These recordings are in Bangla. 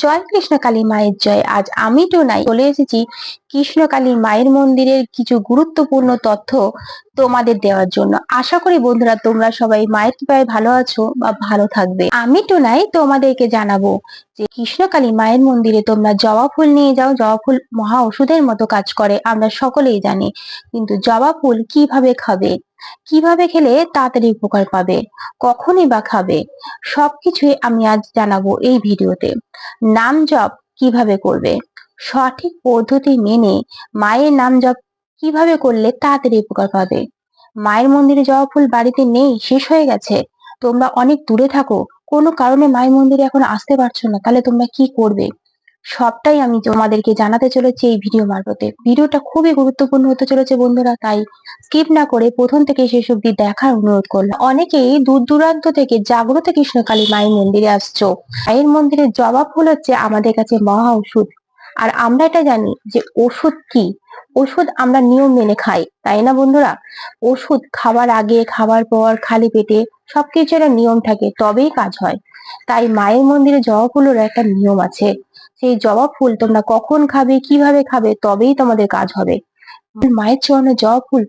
জয় কৃষ্ণ কালী মায়ের জয়। আজ আমি টোনাই চলে এসেছি কৃষ্ণ কালী মায়ের মন্দিরের কিছু গুরুত্বপূর্ণ তথ্য তোমাদের দেওয়ার জন্য। আশা করি বন্ধুরা তোমরা সবাই মায়ের কৃপায় ভালো আছো বা ভালো থাকবে। আমি টোনাই তোমাদেরকে জানাব যে কৃষ্ণকালী মায়ের মন্দিরে তোমরা জবা ফুল নিয়ে যাও, জবা ফুল মহা ওষুধের মতো কাজ করে, আমরা সকলেই জানি। কিন্তু জবা ফুল কীভাবে খাবে? কীভাবে খেলে তাড়াতাড়ি উপকার পাবে? কখনই বা খাবে? সবকিছুই আমি আজ জানাব এই ভিডিওতে। নাম জপ কীভাবে করবে? সঠিক পদ্ধতি মেনে মায়ের নাম জপ কীভাবে করলে তাড়াতাড়ি উপকার পাবে? মায়ের মন্দিরে জবা ফুল বাড়িতে নেই, শেষ হয়ে গেছে। তোমরা অনেক দূরে থাকো কোনো কারণে মায়ের মন্দিরে এখন আসতে পারছ না, তাহলে তোমরা কি করবে? সবটাই আমি তোমাদেরকে জানাতে চলেছি এই ভিডিও মারফতে। ভিডিওটা খুবই গুরুত্বপূর্ণ হতে চলেছে বন্ধুরা, তাই স্কিপ না করে প্রথম থেকে শেষ অব্দি দেখার অনুরোধ করলাম। অনেকেই দূর দূরান্ত থেকে জাগ্রত কৃষ্ণকালী মায়ের মন্দিরে আসছো। মায়ের মন্দিরের জবাব ফুল হচ্ছে আমাদের কাছে মহা ওষুধ আর আমরা এটা জানি যে ওষুধ কি? ওষুধ আমরা নিয়ম মেনে খাই, তাই না বন্ধুরা? ওষুধ খাবার আগে খাবার পর, খালি পেটে সবকিছু একটা নিয়ম থাকে, তবেই কাজ হয়। তাই মায়ের মন্দিরে জবা ফুলের একটা নিয়ম আছে। সেই জবা ফুল তোমরা কখন খাবে, কীভাবে খাবে, তবেই তোমাদের কাজ হবে। মায়ের চরণে জবা ফুল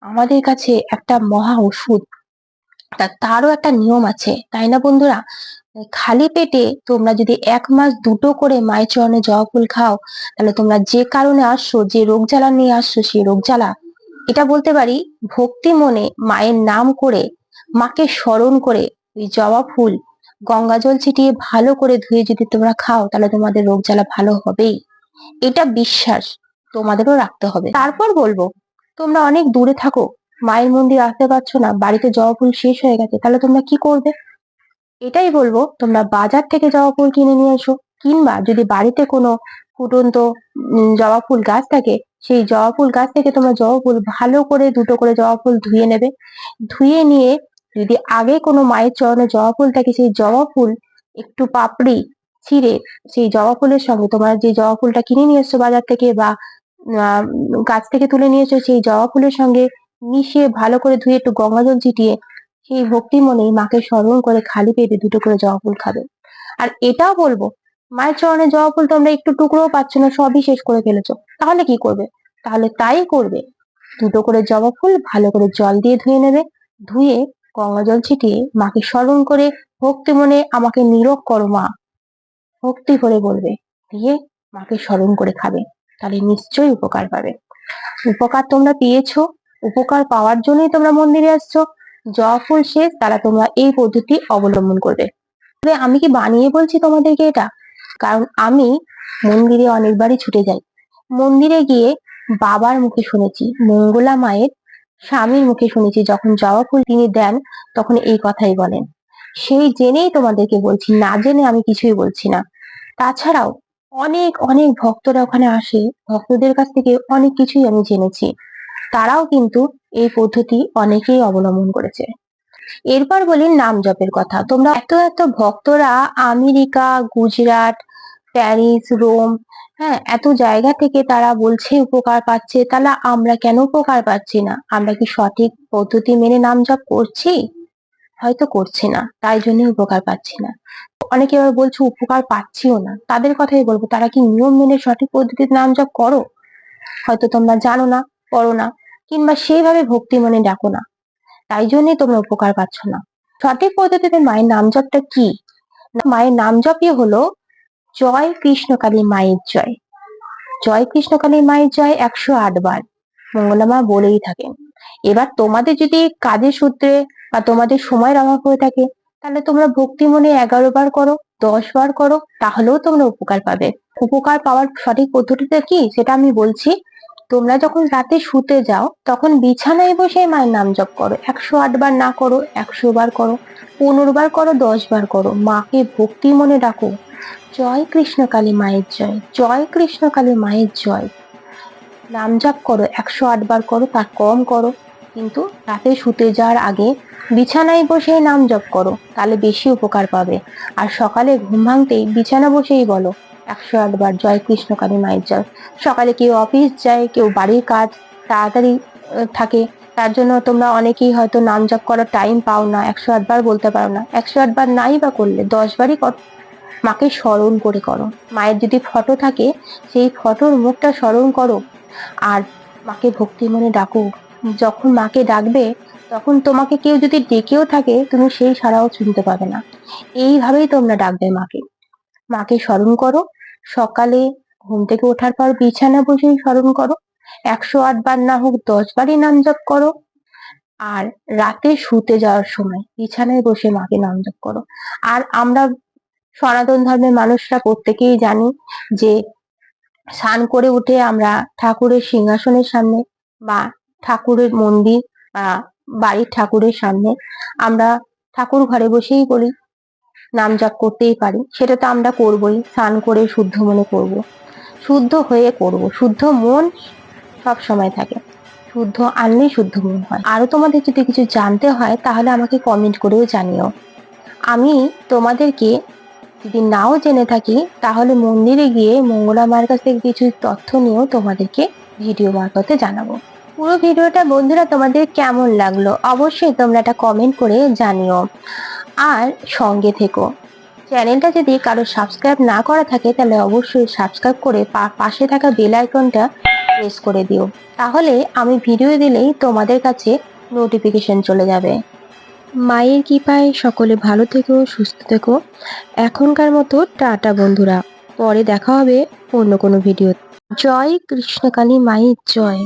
আমাদের কাছে একটা মহা ওষুধ। তারও একটা নিয়ম আছে, তাই না বন্ধুরা? খালি পেটে তোমরা যদি এক মাস দুটো করে মায়ের চরণে জবা ফুল খাও, তাহলে তোমরা যে কারণে আসছো, যে রোগ জ্বালা নিয়ে আসছো, সেই রোগ জ্বালা। এটা বলতে পারি, ভক্তি মনে মায়ের নাম করে, মাকে স্মরণ করে ওই জবা ফুল গঙ্গা জল ছিটিয়ে ভালো করে ধুয়ে যদি তোমরা খাও, তাহলে তোমাদের রোগ জ্বালা ভালো হবেই। এটা বিশ্বাস তোমাদেরও রাখতে হবে। তারপর বলব, তোমরা অনেক দূরে থাকো, মায়ের মন্দির আসতে পারছ না, বাড়িতে জবা ফুল শেষ হয়ে গেছে, তাহলে তোমরা কি করবে? এটাই বলব, তোমরা বাজার থেকে জবা ফুল কিনে নিয়ে এসো, কিংবা যদি বাড়িতে কোনো ফুটন্ত জবা ফুল গাছ থাকে, সেই জবা ফুল গাছ থেকে তোমরা জবা ফুল ভালো করে, দুটো করে জবা ফুল ধুয়ে নেবে। ধুয়ে নিয়ে যদি আগে কোনো মায়ের চরণে জবা ফুল থাকে, সেই জবা ফুল একটু পাপড়ি ছিঁড়ে সেই জবা ফুলের সঙ্গে তোমার যে জবা ফুলটা কিনে নিয়ে এসছো বাজার থেকে বা গাছ থেকে তুলে নিয়ে এসছো সেই জবা ফুলের সঙ্গে মিশিয়ে ভালো করে ধুয়ে একটু গঙ্গা জল ছিটিয়ে সেই ভক্তি মনেই মাকে স্মরণ করে খালি পেটে দুটো করে জবা ফুল খাবে। আর এটাও বলব, মায়ের চরণে জবা ফুল তোমরা একটু টুকরোও পাচ্ছ না, সবই শেষ করে ফেলেছো। তাহলে কি করবে? তাহলে তাই করবে। দুটো করে জবা ফুল, ভালো করে জল দিয়ে ধুয়ে নেবে। ধুয়ে গঙ্গা জল ছিটিয়ে মাকে স্মরণ করে ভক্তি মনে আমাকে নীরব করো মা। ভক্তি করে বলবে, দিয়ে মাকে স্মরণ করে খাবে, তাহলে নিশ্চয়ই উপকার পাবে। উপকার তোমরা পেয়েছ, উপকার পাওয়ার জন্যই তোমরা মন্দিরে আসছো। জবা ফুল শেষ, তারা তোমরা এই পদ্ধতি অবলম্বন করবে। তবে আমি কি বানিয়ে বলছি তোমাদেরকে এটা? কারণ আমি মন্দিরে অনেকবারই ছুটে যাই। মন্দিরে গিয়ে বাবার মুখে শুনেছি, মঙ্গলা মায়ের স্বামীর মুখে শুনেছি, যখন জবা ফুল তিনি দেন, তখন এই কথাই বলেন। সেই জেনেই তোমাদেরকে বলছি, না জেনে আমি কিছুই বলছি না। তাছাড়াও অনেক অনেক ভক্তরা ওখানে আসে, ভক্তদের কাছ থেকে অনেক কিছুই আমি জেনেছি। তারাও কিন্তু এই পদ্ধতি অনেকেই অবলম্বন করেছে। এরপর বলি নাম জপের কথা। তোমরা এত এত ভক্তরা আমেরিকা, গুজরাট, প্যারিস, রোম হ্যাঁ এত জায়গা থেকে তারা বলছে উপকার পাচ্ছে, তাহলে আমরা কেন উপকার পাচ্ছি না? আমরা কি সঠিক পদ্ধতি মেনে নাম জপ করছি? হয়তো করছি না, তাই জন্য উপকার পাচ্ছি না। অনেকে আবার বলছে উপকার পাচ্ছিও না। তাদের কথাই বলব, তারা কি নিয়ম মেনে সঠিক পদ্ধতিতে নাম জপ করো? হয়তো তোমরা জানো না করো না। কিংবা সেইভাবে ভক্তি মনে ডাকো না। তাই জন্যই তোমরা উপকার পাচ্ছ না। সঠিক পদ্ধতিতে মায়ের নাম জপটা কি? মায়ের নাম জপই হলো, জয় কৃষ্ণকালী মায়ের জয়। জয় কৃষ্ণকালী মায়ের জয় একশো আট বার। মঙ্গলামা বলেই থাকেন, এবার তোমাদের যদি কাজের সূত্রে বা তোমাদের সময়ের অভাব হয়ে থাকে, তাহলে তোমরা ভক্তি মনে এগারো বার করো, দশ বার করো, তাহলেও তোমরা উপকার পাবে। উপকার পাওয়ার সঠিক পদ্ধতিটা কি? সেটা আমি বলছি তোমরা যখন রাতে শুতে যাও, তখন বিছানায় বসে মায়ের নাম জপ করো। একশো আট বার না করো, একশো বার করো, পনেরো বার করো, দশ বার করো। মাকে ভক্তি মনে ডাকো জয় কৃষ্ণ কৃষ্ণকালী মায়ের জয় জয় কৃষ্ণ কৃষ্ণকালী মায়ের জয়। নাম জপ করো, একশো আট বার করো, তার কম করো। কিন্তু রাতে শুতে যাওয়ার আগে বিছানায় বসে নাম জপ করো, তাহলে বেশি উপকার পাবে। আর সকালে ঘুম ভাঙতেই বিছানা বসেই বলো একশো আটবার জয় কৃষ্ণ কালী মায়ের জয়। সকালে কেউ অফিস যায়, কেউ বাড়ির কাজ তাড়াতাড়ি থাকে। তার জন্য তোমরা অনেকেই হয়তো নাম জপ করার টাইম পাও না, একশো আটবার বলতে পারো না। একশো আটবার নাই বা করলে দশ বারই কর মাকে স্মরণ করে করো। মায়ের যদি ফটো থাকে, সেই ফটোর মুখটা স্মরণ করো। আর মাকে ভক্তি মনে ডাকো। যখন মাকে ডাকবে, তখন তোমাকে কেউ যদি ডেকেও থাকে, তুমি সেই সারাও শুনতে পাবে না। এইভাবেই তোমরা ডাকবে মাকে। মাকে স্মরণ করো। সকালে ঘুম থেকে ওঠার পর বিছানা বসেই স্মরণ করো। একশো আট বার না হোক দশ বারই নাম জপ করো। আর রাতে শুতে যাওয়ার সময় বিছানায় বসে মাকে নাম জপ করো। আর আমরা সনাতন ধর্মের মানুষরা প্রত্যেকেই জানি যে স্নান করে উঠে আমরা ঠাকুরের সিংহাসনের সামনে বা ঠাকুরের মন্দির বা বাড়ির ঠাকুরের সামনে আমরা ঠাকুর ঘরে বসেই বলি নাম জপ করতেই পারি। সেটা তো আমরা করবই, স্নান করে শুদ্ধ মনে করব। শুদ্ধ হয়ে করব। শুদ্ধ মন সব সময় থাকে। শুদ্ধ আনলেই শুদ্ধ মন হয়। আরও তোমাদের যদি কিছু জানতে হয়, তাহলে আমাকে কমেন্ট করেও জানিও। আমি তোমাদেরকে যদি নাও জেনে থাকি, তাহলে মন্দিরে গিয়ে মঙ্গলা মার কাছ থেকে কিছু তথ্য নিয়েও তোমাদেরকে ভিডিও মারফতে জানাব। পুরো ভিডিওটা বন্ধুরা তোমাদের কেমন লাগল, অবশ্যই তোমরা একটা কমেন্ট করে জানিও। আর সঙ্গে থেকো। চ্যানেলটা যদি কারও সাবস্ক্রাইব না করা থাকে, তাহলে অবশ্যই সাবস্ক্রাইব করে পাশে থাকা বেল আইকনটা প্রেস করে দিও। তাহলে আমি ভিডিও দিলেই তোমাদের কাছে নোটিফিকেশন চলে যাবে। মায়ের কৃপায় সকলে ভালো থেকো, সুস্থ থেকো। এখনকার মতো টাটা বন্ধুরা। পরে দেখা হবে অন্য কোনো ভিডিও জয় কৃষ্ণকালী মায়ের জয়।